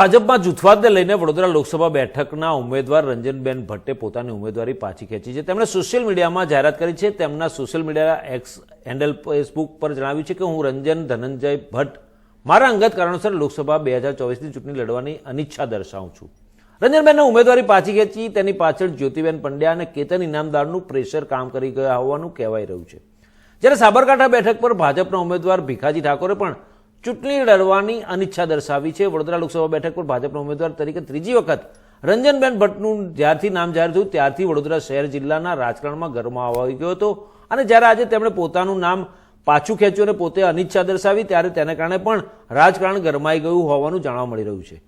ભાજપમાં જૂથવાદને લઈને વડોદરા લોકસભા બેઠકના ઉમેદવાર રંજનબેન ભટ્ટે પોતાની ઉમેદવારી પાછી ખેંચી છે. તેમણે સોશિયલ મીડિયામાં જાહેરાત કરી છે. તેમના social media X handle Facebook પર જણાવ્યું છે કે હું રંજન ધનંજય ભટ્ટ. મારા અંગત કારણોસર લોકસભા બે હજાર ચોવીસની ચૂંટણી લડવાની અનિચ્છા દર્શાવું છું. રંજનબેનને ઉમેદવારી પાછી ખેંચી તેની પાછળ જ્યોતિબેન પંડ્યા અને કેતન ઇનામદારનું પ્રેશર કામ કરી ગયા હોવાનું કહેવાઈ રહ્યું છે. જ્યારે સાબરકાંઠા બેઠક પર ભાજપના ઉમેદવાર ભીખાજી ઠાકોરે પણ ચૂંટણી લડવાની અનિચ્છા દર્શાવી છે. વડોદરા લોકસભા બેઠક પર ભાજપના ઉમેદવાર તરીકે ત્રીજી વખત રંજનબેન ભટ્ટનું જ્યારથી નામ જાહેર થયું, ત્યારથી વડોદરા શહેર જિલ્લાના રાજકારણમાં ગરમાવો આવી ગયો હતો. અને જ્યારે આજે તેમણે પોતાનું નામ પાછું ખેંચ્યું અને પોતે અનિચ્છા દર્શાવી, ત્યારે તેને કારણે પણ રાજકારણ ગરમાઈ ગયું હોવાનું જાણવા મળી રહ્યું છે.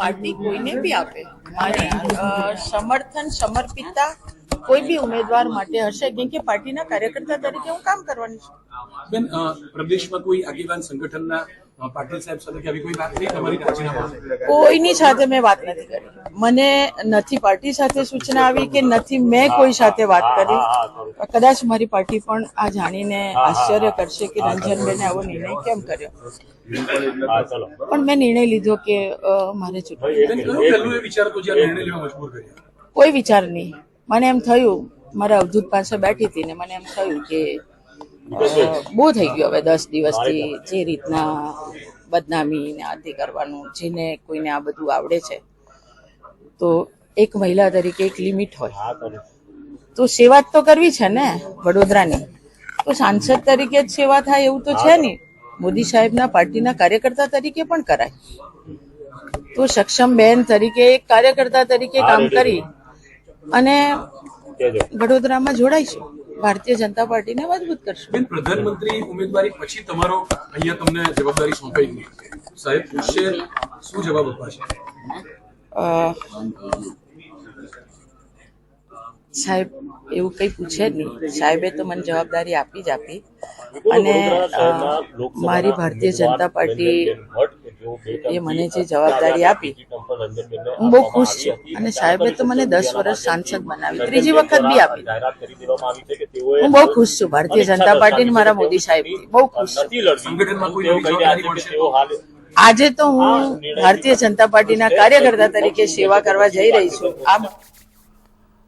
પાર્ટી કોઈને બી આપે? મારી સમર્થન સમર્પિતતા કોઈ બી ઉમેદવાર માટે હશે કેમ કે પાર્ટીના કાર્યકર્તા તરીકે હું કામ કરવાની છું. બેન પ્રદેશમાં કોઈ આગેવાન સંગઠનના પાટીલ સાહેબ સાથે કે આવી કોઈ વાત નહીં તમારી રાજીનામા કોઈની સાથે મેં વાત નથી કરી. મને નથી પાર્ટી સાથે સૂચના આવી કે નથી મેં કોઈ સાથે વાત કરી. કદાચ મારી પાર્ટી પણ આ જાણીને આશ્ચર્ય કરશે કે રંજનબેને આવો નિર્ણય કેમ કર્યો? પણ મેં નિર્ણય લીધો કે મારે ચૂંટણી બેન કયું પહેલું એ વિચાર હતો જે આ નિર્ણય લેવા મજબૂર કર્યા. કોઈ વિચાર નહીં. મને એમ થયું મારા અવધૂત પાસે બેઠી હતી ને મને એમ થયું કે બહુ થઈ ગયું હવે દસ દિવસથી જે રીતના બદનામી ને આદિ કરવાનું જેને કોઈને આ બધું આવડે છે. તો એક મહિલા તરીકે એક લિમિટ હોય. તો સેવા તો કરવી છે ને વડોદરાની. તો સાંસદ તરીકે જ સેવા થાય એવું તો છે નહીં. મોદી સાહેબના પાર્ટીના કાર્યકર્તા તરીકે પણ કરાય. તો સક્ષમ બેન તરીકે એક કાર્યકર્તા તરીકે કામ કરી. અને વડોદરામાં જોડાઈશું ભારતીય જનતા પાર્ટીને મજબૂત કરશું. બેન પ્રધાનમંત્રી ઉમેદવારી પછી તમારો અહીંયા તમને જવાબદારી સોંપાઈ ગઈ. સાહેબ પૂછશે શું જવાબ અપાશે સાહેબ એવું કંઈ પૂછે જ નહીં. સાહેબે તો મને જવાબદારી આપી જ આપી. અને મારી ભારતીય જનતા પાર્ટી એ મને જે જવાબદારી આપી હું બહુ ખુશ છું. અને સાહેબે તો મને દસ વર્ષ સાંસદ બનાવી. ત્રીજી વખત બી આપી. હું બહુ ખુશ છું. ભારતીય જનતા પાર્ટી મારા મોદી સાહેબ બહુ ખુશ છું. આજે તો હું ભારતીય જનતા પાર્ટીના કાર્યકર્તા તરીકે સેવા કરવા જઈ રહી છું. આ